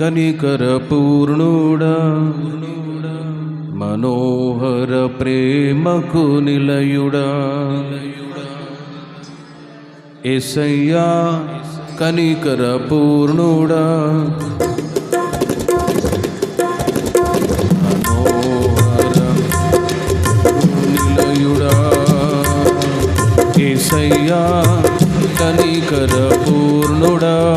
కనికర పూర్ణుడా. మనోహర ప్రేమకు నిలయుడా. ఎసయ్యా కనికర పూర్ణుడా. మనోహర నిలయుడా. ఏసయ్యా కనికర పూర్ణుడా.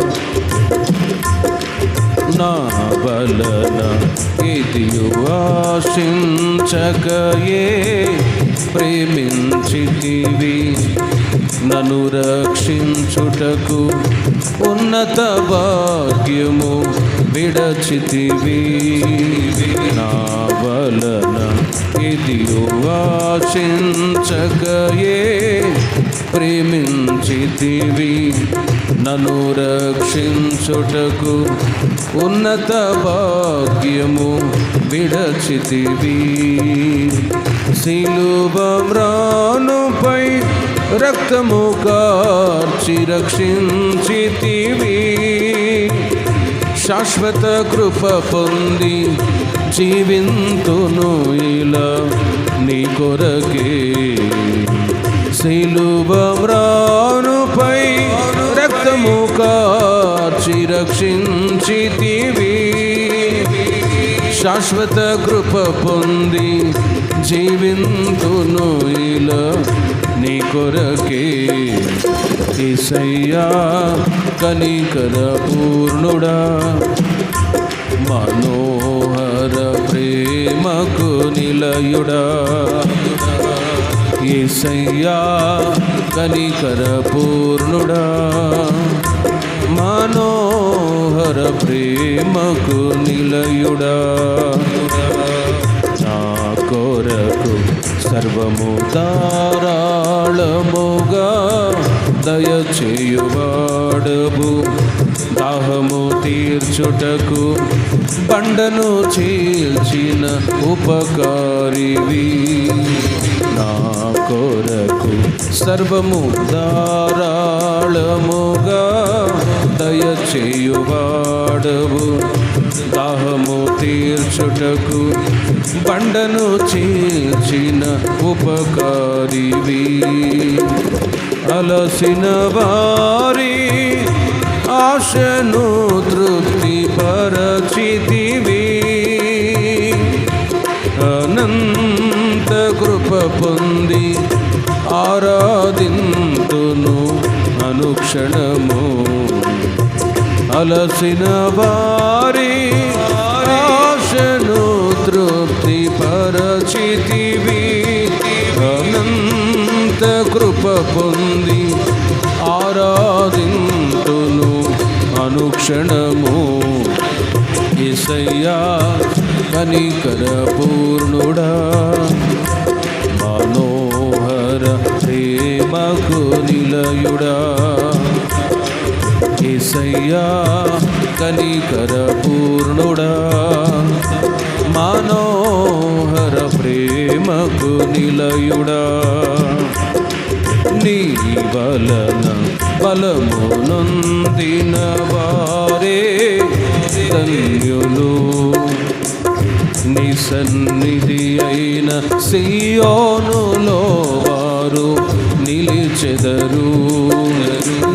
నా బలన ఇది ఆశించకయే ప్రేమించితివి. నన్ను రక్షించుటకు ఉన్నత భాగ్యము విడచితివి. నా వలన ఇది ఆశించకయే ప్రేమించితివి. నన్ను రక్షించుటకు ఉన్నత భాగ్యము విడచితివి. శిలుబమ్రానుపై రక్తము కార్చి రక్షించితివి. శాశ్వత కృప పొంది జీవింతును ఇలా నీ కొరకే శిలుబమ్రానుపై రక్తము కార్చి రక్షించితివి. శాశ్వత కృప పొంది జీవింతును ఇలా నీ కొరకే ఈసయ్యా కనికర పూర్ణుడా. మనోహర ప్రేమకు నిలయుడా. ఏసయ్యా కనికర పూర్ణుడా. మనోహర ప్రేమకు నిలయుడా. నా కొరకు సర్వము ధారాళముగా దయచేయువాడవు. దాహము తీర్చుటకు బండను చీల్చిన ఉపకారివి. నా కొరకు సర్వము ధారాళముగా దయచేయువాడవు. దాహము తీర్చుటకు బండను చీల్చిన ఉపకారివి. అలసిన వారి ఆశను తృప్తి పరచితివి అనంత కృప పొంది ఆరాధింతును అనుక్షణము. అలసిన వారి ఆశను తృప్తి పరచితివి అనంత కృప పొంది ఆరాధింతును అనుక్షణము. ఇసయ్యా కనికర పూర్ణుడా ప్రేమకు నిలయుడా? ఏసయ్యా కనికర పూర్ణుడా? మనోహర ప్రేమకు నిలయుడా? నీ వలన బలమునందిన వారే ధన్యులు. నీ సన్నిధి అయిన సియోనులో వారు నిలిచెదరు.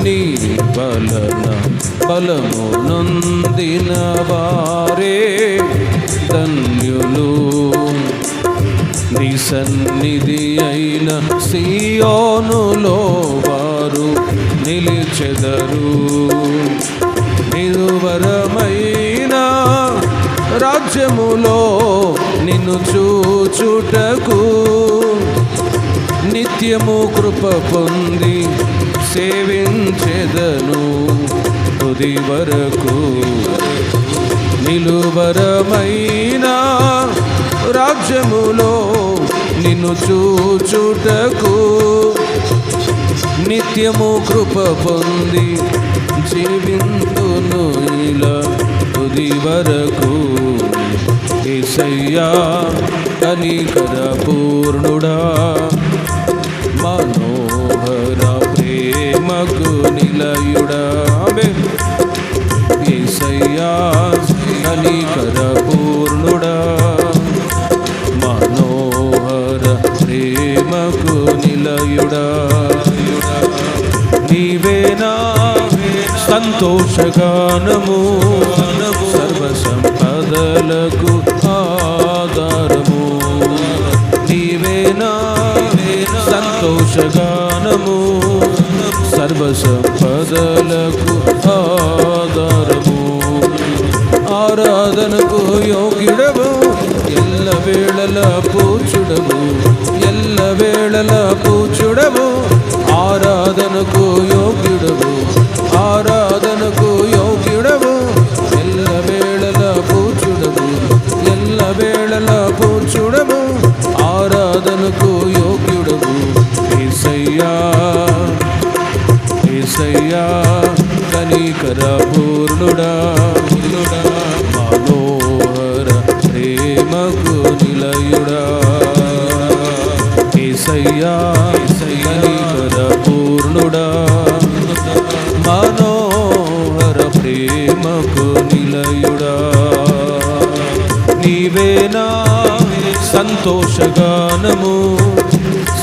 నీ బలన బలము నొందిన వారే ధన్యులు. నీ సన్నిధి అయిన సియోనులో వారు నిలిచెదరు. నిరువరమైన రాజ్యములో నిన్ను చూచుటకు నిత్యము కృప పొంది సేవించెదను తుది వరకు. నిలువరమైన రాజ్యములో నిన్ను చూచుటకు. నిత్యము కృప పొంది జీవింతును ఇలా తుది వరకు. ఏసయ్యా కనికర పూర్ణుడా మనోహర ప్రేమకు నిలయుడా ఆమేన్. ఏసయ్యా కనికర పూర్ణుడా. మనోహర ప్రేమకు నిలయుడా. నీవేనా సంతోషగానము. సంపదలకు ఆధారము ఆరాధనకు యోగ్యుడవు ఎల్ల వేళల పూచుడవు ఎల్ల వేళల పూచుడవు ఆరాధనకు యోగ్యుడవు ఆరాధనకు యోగ్యుడవు ఎల్ల వేళల పూచుడవు ఎల్ల వేళల పూచుడవు ఆరాధనకు కనికర పూర్ణుడా పూర్ణుడా మనోహర ప్రేమకు నిలయుడా. ఏసయ్యా కనికర పూర్ణుడా మనోహర ప్రేమకు నిలయుడా. నీవేనా సంతోషగానము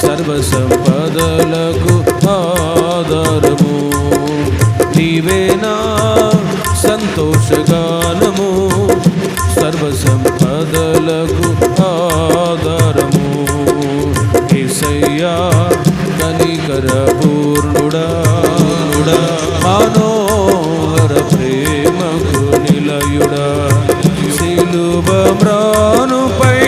సర్వ సంపదలకు ఆధారము సంతోషగానము సర్వ సంపదలకు ఆధారము. ఏసయ్యా కనికర పూర్ణుడా మనోహర ప్రేమకు నిలయుడా. శిలువమ్రానుపై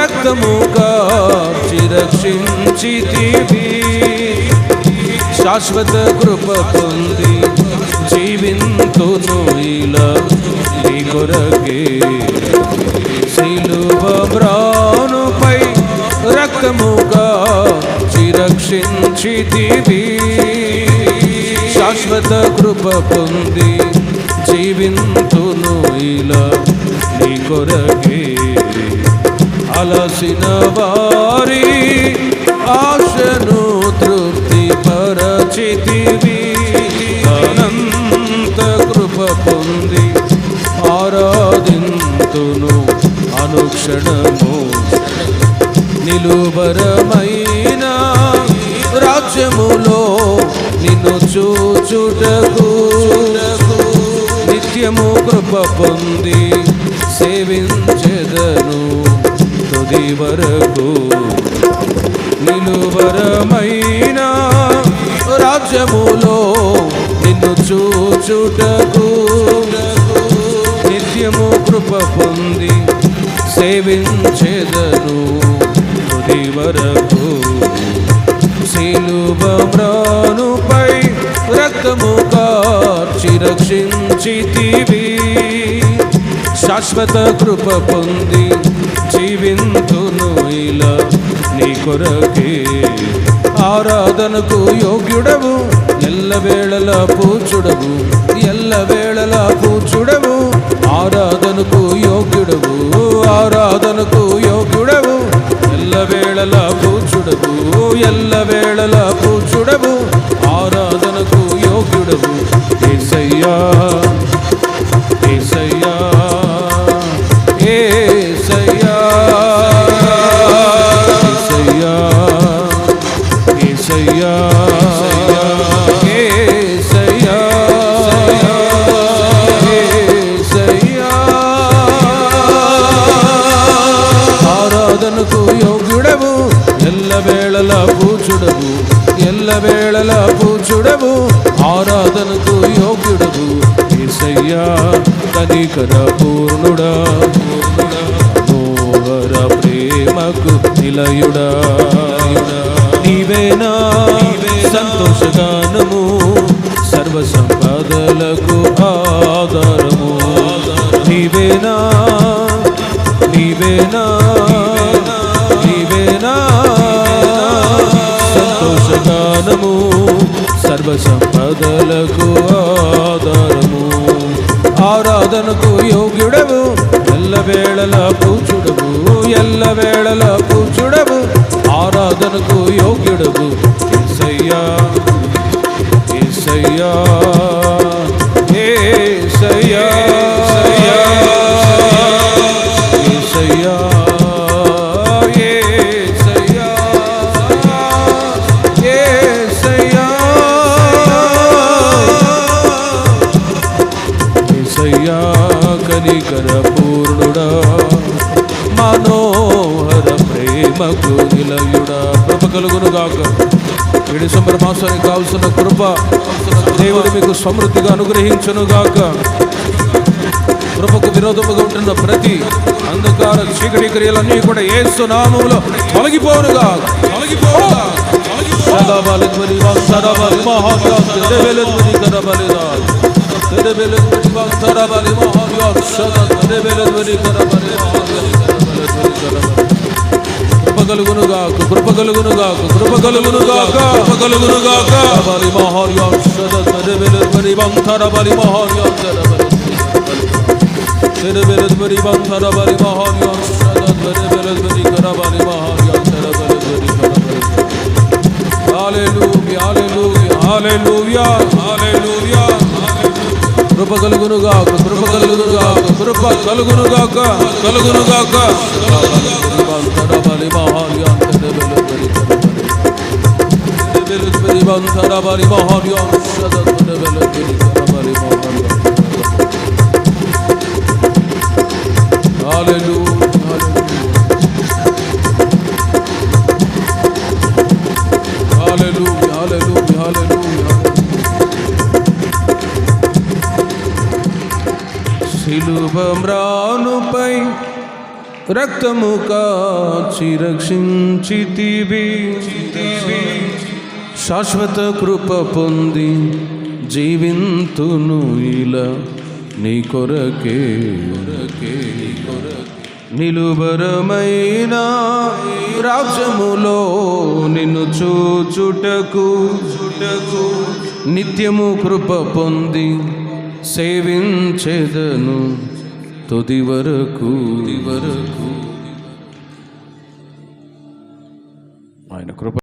రక్తము కాచి రక్షించితివి. శాశ్వత కృప పొంది జీవింతును ఇలా నీ కొరకే శిలువమ్రానుపై రక్తముగా చిరక్షించితివి శాశ్వత కృప పొంది జీవింతును ఇలా నీ కొరకే అలసిన వారి ఆశను తృప్తి పరచితివి అనంత కృప పొంది ఆరాధింతును అనుక్షణము. నిలువరమైన రాజ్యములో నిన్ను చూచుటకు నిత్యము కృప పొంది సేవించెదను తుది వరకు. నిలువరమైన రాజ్యములో నిన్ను చూచుటకు నిత్యము కృప పొంది సేవించెదను తుది వరకు. శిలువమ్రానుపై రక్తము కార్చి రక్షించితివి. శాశ్వత కృప పొంది జీవింతును ఇలా నీ కొరకే. ఆరాధనకు యోగ్యుడవు ఎల్ల వేళల పూచుడవు ఎల్ల వేళల పూచుడవు. ఆరాధనకు యోగ్యుడవు ఆరాధనకు యోగ్యుడవు. ఎల్ల వేళల పూచుడవు ఎల్ల వేళల పూచుడవు. ఆరాధనకు యోగ్యుడవు. ఏసయ్యా. వేళల పూచుడవు ఎల్ల వేళల పూచుడవు ఆరాధనకు యోగ్యుడవు. ఏసయ్యా కనికర పూర్ణుడా మోహర ప్రేమకు నిలయుడా. నీవేనా సంతోషగానము సర్వ సంపదలకు ఆధారము. నీవేనా నీవేనా సంతోషగానము సర్వ సంపదలకు ఆధారము. ఆరాధనకు యోగ్యుడవు ఎల్లవేళల పూచుడవు ఎల్లవేళల పూచుడవు ఆరాధనకు యోగ్యుడవు ఏసయ్యా ఏసయ్యా. నిలయుడా కృప కలుగును గాక. ఈ డిసెంబర్ మాసానికి కావాల్సిన కృప దేవుడు మీకు సమృద్ధిగా అనుగ్రహించును గాక. కృపకు విరోధముగా ఉంటున్న ప్రతి అంధకార చీకటి క్రియలన్నీ కూడా ఏసు నామములో తొలగిపోనుగా తొలగిపోనుగా సదాబలి కలుగునుగాక కృప కలుగునుగాక కృప కలుగునుగాక కృప కలుగునుగాక బలి మహార్యం శరదరివెలు పరివంతర బలి మహార్యం శరదరివెలు పరివంతర బలి మహార్యం శరదరివెలు పరికర బలి మహార్యం శరదరివెలు హల్లెలూయా హల్లెలూయా హల్లెలూయా హల్లెలూయా కృప కలుగునుగాక కృప కలుగునుగాక కృప కలుగునుగాక కలుగునుగాక bantara bari bahari antere belu beri beri beri beri bantara bari bahari antere belu beri beri bahari Hallelujah. Hallelujah, hallelujah, hallelujah. Silubamranupai. రక్తము కాచి రక్షించితివి. శాశ్వత కృప పొంది జీవింతును ఇలా నీ కొరకే. నిలుబరమైన నిలువరమైన రాజ్యములో నిన్ను చూచుటకు చుటకు నిత్యము కృప పొంది సేవించేదను. తుది వరకు. వరకు. ఆయన కృప